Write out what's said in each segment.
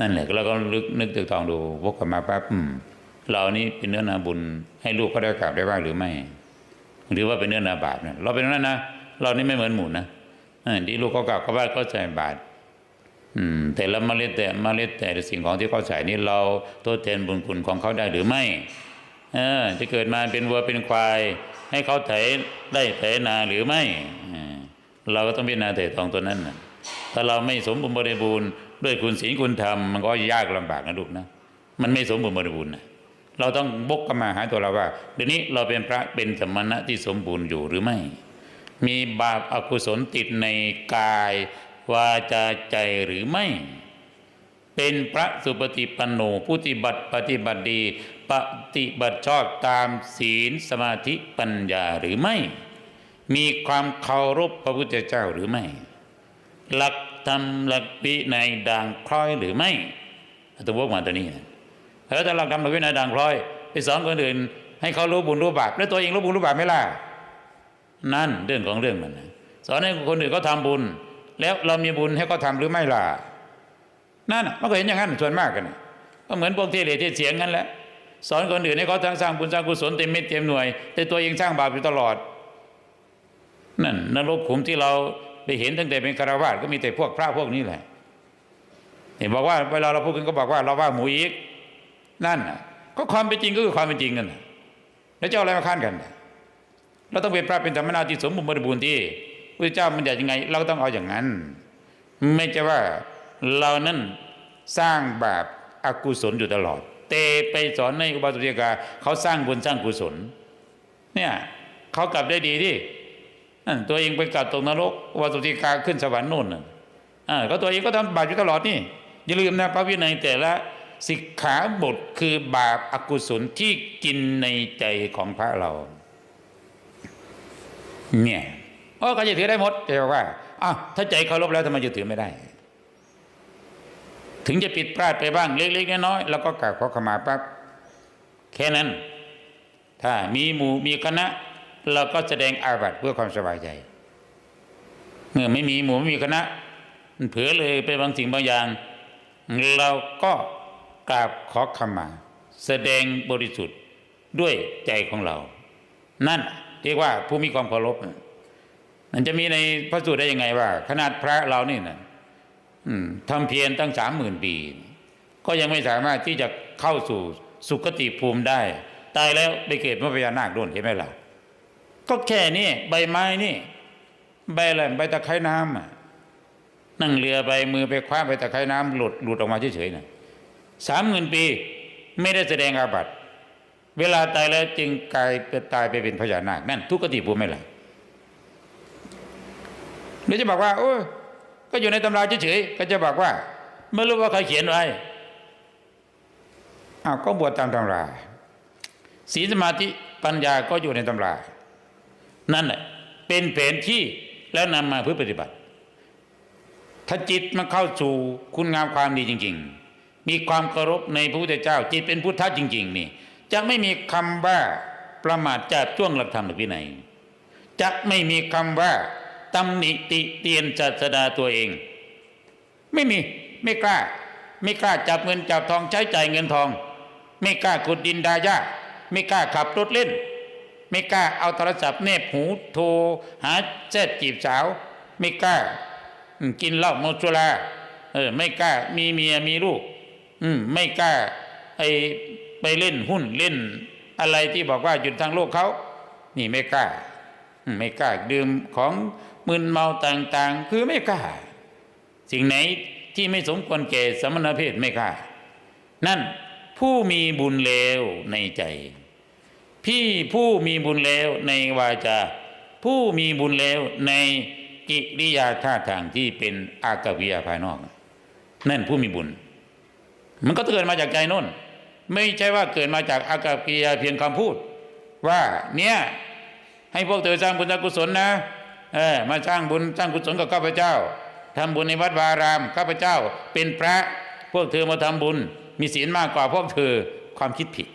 นั่นแหละเราก็นึกนึกตึกทองดูวกกลับมาปั๊บเรานี่เป็นเนื้อนาบุญ ให้ลูกเขาได้กราบได้บ้างหรือไม่ หรือว่าเป็นเนื้อนาบาปเนี่ยเราเป็นนั้นนะเรานี่ไม่เหมือนหมูนะอที่ลูกเขากราบเขาไหว้ก็ใส่บาตรอืมแต่ละเมล็ดแต่เมล็ดแต่สิ่งของที่เขาใส่นี่เราทดแทนบุญคุณของเขาได้หรือไม่เออจะเกิดมาเป็นวัวเป็นควาย ให้เขาไถได้ไถนาหรือไม่เออเราก็ต้องพิจารณาไถ่ทองตัวนั้นนะ ถ้าเราไม่สมบูรณ์บริบูรณ์ด้วยคุณศีลคุณธรรมมันก็ยากลำบากนะลูกนะมันไม่สมบูรณ์บริบูรณ์นะเราต้องบกกมาหาตัวเราว่าเดี๋ยวนี้เราเป็นพระเป็นสมณะที่สมบูรณ์อยู่หรือไม่ มีบาปอกุศลติดในกายวาจาใจหรือไม่ เป็นพระสุปฏิปันโนผู้ปฏิบัติปฏิบัติดีปฏิบัติชอบตามศีลสมาธิปัญญาหรือไม่ มีความเคารพพระพุทธเจ้าหรือไม่ หลักธรรมหลักวินัยด่างพร้อยหรือไม่ตัวพวกมาตัวนี้แล้วถ้าหลักธรรมหลักวินัยด่างพร้อยไปสอนคนอื่น ให้เขารู้บุญรู้บาปแล้วตัวเองรู้บุญรู้บาปไหม่ล่ะนั่นเรื่องของเรื่องมันสอนให้คนอื่นเขาทาบุญ แล้วเรามีบุญให้เขาทาหรือไม่ล่ะนั่นมันก็เห็นอย่างนั้นส่วนมากกันก็เหมือนพวกเที่เลที่เสียงกันแหละสอนคนอื่นให้เขาทั้งสร้างบุญสร้างกุศลเต็มเม็ดเต็มหน่วย แต่ตัวเองสร้างบาปอยู่ตลอด นั่นนรกขุมที่เรา ไปเห็นตั้งแต่เป็นคารวาสก็มีแต่พวกพระพวกนี้แหละเห็นบอกว่าเวลาเราพูดกันก็บอกว่าเราว่าหมูอีก นั่นน่ะก็ความเป็นจริงก็คือความเป็นจริงกันนะแล้วจะอาอะไรมาค้านกันเราต้องเป็นพระเป็นธรรมนาที่สมบูรณ์บริบูรณ์ที่พระเจ้ามันอยากยังไง เราก็ต้องเอาอย่างนั้น ไม่ใช่ว่าเรานั้นสร้างบาปอากุศลอยู่ตลอด เตไปสอนในอุบาสกกาเขาสร้างบุญสร้างกุศล เนี่ยเขากลับได้ดีที่ ตัวเองไปกลับตกนรกอุบาสกกาขึ้นสวรรค์นู่นน่ะอ่าก็ตัวเองก็ทำบาปอยู่ตลอดนี่อย่าลืมนะพระวินัยแต่ละสิกขาบทคือบาปอากุศลที่กินในใจของพระเรา เนี่ยโอ้ก็จะถือได้หมดแต่ว่าอ้าวถ้าใจเคารพแล้วทำไมจะถือไม่ได้ ถึงจะผิดพลาดไปบ้างเล็กๆน้อยๆแล้วก็กราบขอขมาปั๊บแค่นั้น ถ้ามีหมู่มีคณะ เราก็แสดงอาบัติเพื่อความสบายใจเมื่อไม่มีหมู่ไม่มีคณะมันเผลอเลยไปบางสิ่งบางอย่าง เราก็กราบขอขมา แสดงบริสุทธิ์ด้วยใจของเรา นั่นเรียกว่าผู้มีความเคารพน่ะมันจะมีในพระสูตรได้ยังไงว่า ขนาดพระเรานี่นะทำเพียรตั้งสามหมื่นปีก็ยังไม่สามารถที่จะเข้าสู่สุคติภูมิได้ ตายแล้วไปเกิดพระพญานาคโดนเห็นไหมล่ะ ก็แค่นี้ใบไม้นี่ ใบอะไรใบตะไคร้น้ำอะนั่งเรือไปมือไปคว้าใบตะไคร้น้ำหลุดหลุดออกมาเฉยๆนะสามหมื่นปีไม่ได้แสดงอาบัติเวลาตายแล้วจึงกลายไปตายไปเป็นพญานาคนั่นทุกขติภูมิไม่ล่ะหรือจะบอกว่า โอ้ยก็อยู่ในตำราเฉยๆก็จะบอกว่า ไม่รู้ว่าใครเขียนไว้อ้าวก็บวชตามตำราศีลสมาธิปัญญาก็อยู่ในตำรา นั่นแหละเป็นแผนที่แล้วนำมาเพื่อปฏิบัติ ถ้าจิตมันเข้าสู่คุณงามความดีจริง ๆ มีความเคารพในพระพุทธเจ้า จิตเป็นพุทธะจริง ๆ นี่ จะไม่มีคำว่าประมาทจับจ้วงหลักธรรมหรือวินัยจะไม่มีคำว่าตำหนิติเตียนจัดสดาตัวเอง ไม่มีไม่กล้า ไม่กล้าจับเงินจับทองใช้จ่ายเงินทอง ไม่กล้าขุดดินดายาไม่กล้าขับรถเล่น ไม่กล้าเอาโทรศัพท์เนบหูโทรหาแจ๊ดจีบสาว ไม่กล้า กินเหล้าเมาสุราเออไม่กล้ามีเมียมีลูก อืมไม่กล้าไอไปเล่นหุ้นเล่น อะไรที่บอกว่าหยุดทางโลกเขา นี่ไม่กล้า ไม่กล้าดื่มของมึนเมาต่างๆ คือไม่กล้า สิ่งไหนที่ไม่สมควรแก่สมณเพศไม่กล้า นั่นผู้มีบุญเลวในใจ พี่ผู้มีบุญแล้วในวาจา ผู้มีบุญแล้วในกิริยาท่าทางที่เป็นอากวิยาภายนอก นั่นผู้มีบุญ มันก็เกิดมาจากใจโน่น ไม่ใช่ว่าเกิดมาจากอากาศกิยาเพียงคำพูด ว่าเนี่ยให้พวกเธอสร้างบุญสร้างกุศลนะเออมาสร้างบุญสร้างกุศลกับข้าพเจ้าทำบุญในวัดวาอารามข้าพเจ้า เป็นพระพวกเธอมาทำบุญ มีศีลมากกว่าพวกเธอความคิดผิด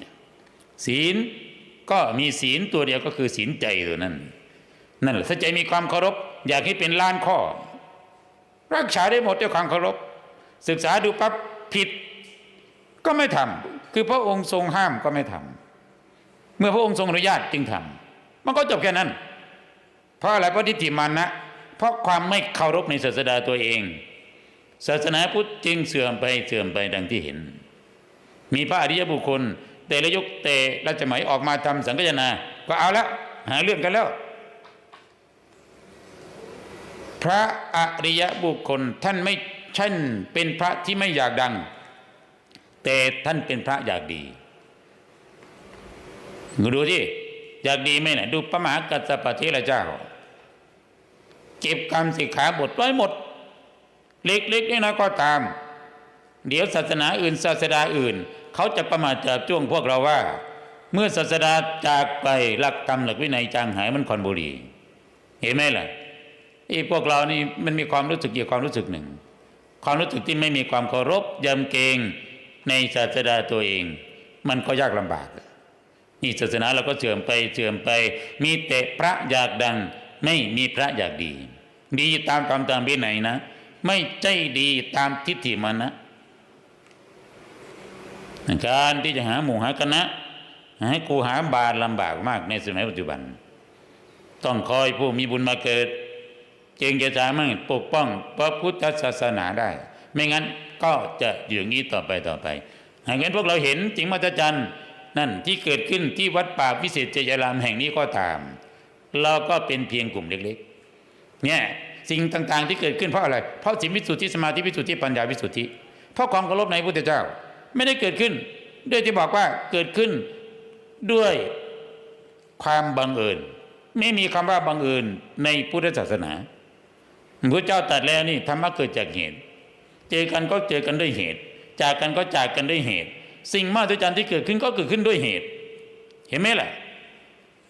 ศีล ก็มีศีลตัวเดียวก็คือศีลใจตัวนั้น นั่นแหละถ้าใจมีความเคารพ อยากให้เป็นล้านข้อ รักษาได้หมดด้วยความเคารพ ศึกษาดูปั๊บผิด ก็ไม่ทำคือพระองค์ทรงห้ามก็ไม่ทำเมื่อพระองค์ทรงอนุญาตจึงทำมันก็จบแค่นั้น เพราะอะไรเพราะทิฏฐิมานะเพราะความไม่เคารพในศาสดาตัวเอง ศาสนาพุทธจึงเสื่อมไปเสื่อมไปดังที่เห็น มีพระอริยบุคคล แต่ละยุคแต่ละสมัยออกมาทำสังฆนา ก็เอาละหาเรื่องกันแล้ว พระอริยบุคคลท่านไม่ใช่นเป็นพระที่ไม่อยากดัง แต่ท่านเป็นพระอยากดีดูที่อยากดีไหมนะดูพระมหากัสสปะเทระเจ้าเก็บกรรมสิกขาบทไว้หมด เล็กๆนี่นะก็ตาม เดี๋ยวศาสนาอื่นศาสดาอื่น เขาจะประมาทจับจ้วงพวกเราว่า เมื่อศาสดาจากไปหลักธรรมหลักวินัยจางหายมันคอนบุรี เห็นไหมล่ะไอ้พวกเรานี่มันมีความรู้สึกเกี่ยวความรู้สึกหนึ่ง ความรู้สึกที่ไม่มีความเคารพยำเกรงในศาสดาตัวเอง มันก็ยากลำบากนี่ศาสนาเราก็เสื่อมไปเสื่อมไป มีแต่พระอยากดัง ไม่มีพระอยากดี ดีตามคำตามวินัยนะ ไม่ใจดีตามทิฏฐิมันนะ การที่จะหาหมู่หาคณะให้กูหาบาลลำบากมากในสมัยปัจจุบัน ต้องคอยผู้มีบุญมาเกิด จึงจะสามารถปกป้องพระพุทธศาสนาได้ ไม่งั้นก็จะอยู่อย่างนี้ต่อไปต่อไปหากงั้นพวกเราเห็นจริงมัจจันนั่นที่เกิดขึ้นที่วัดป่าพิเศษเจยรามแห่งนี้ก็ตาม เราก็เป็นเพียงกลุ่มเล็กๆ เนี่ยสิ่งต่างๆที่เกิดขึ้นเพราะอะไร เพราะสิมวิสุทธิสมาธิวิสุทธิปัญญาวิสุทธิเพราะความเคารพในพระพุทธเจ้า ไม่ได้เกิดขึ้น ด้วยที่บอกว่าเกิดขึ้นด้วยความบังเอิญไม่มีคำว่าบังเอิญในพุทธศาสนาพระเจ้าตรัดแล้วนี่ธรรมะเกิดจากเหตุ เจอกันก็เจอกันด้วยเหตุ จากกันก็จากกันด้วยเหตุ สิ่งมหัศจรรย์ที่เกิดขึ้นก็เกิดขึ้นด้วยเหตุ เห็นไหมล่ะ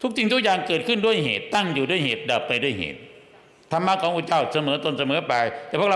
ทุกสิ่งทุกอย่างเกิดขึ้นด้วยเหตุ ตั้งอยู่ด้วยเหตุดับไปด้วยเหตุธรรมะของพระเจ้าเสมอต้นเสมอปลายแต่พวกเรา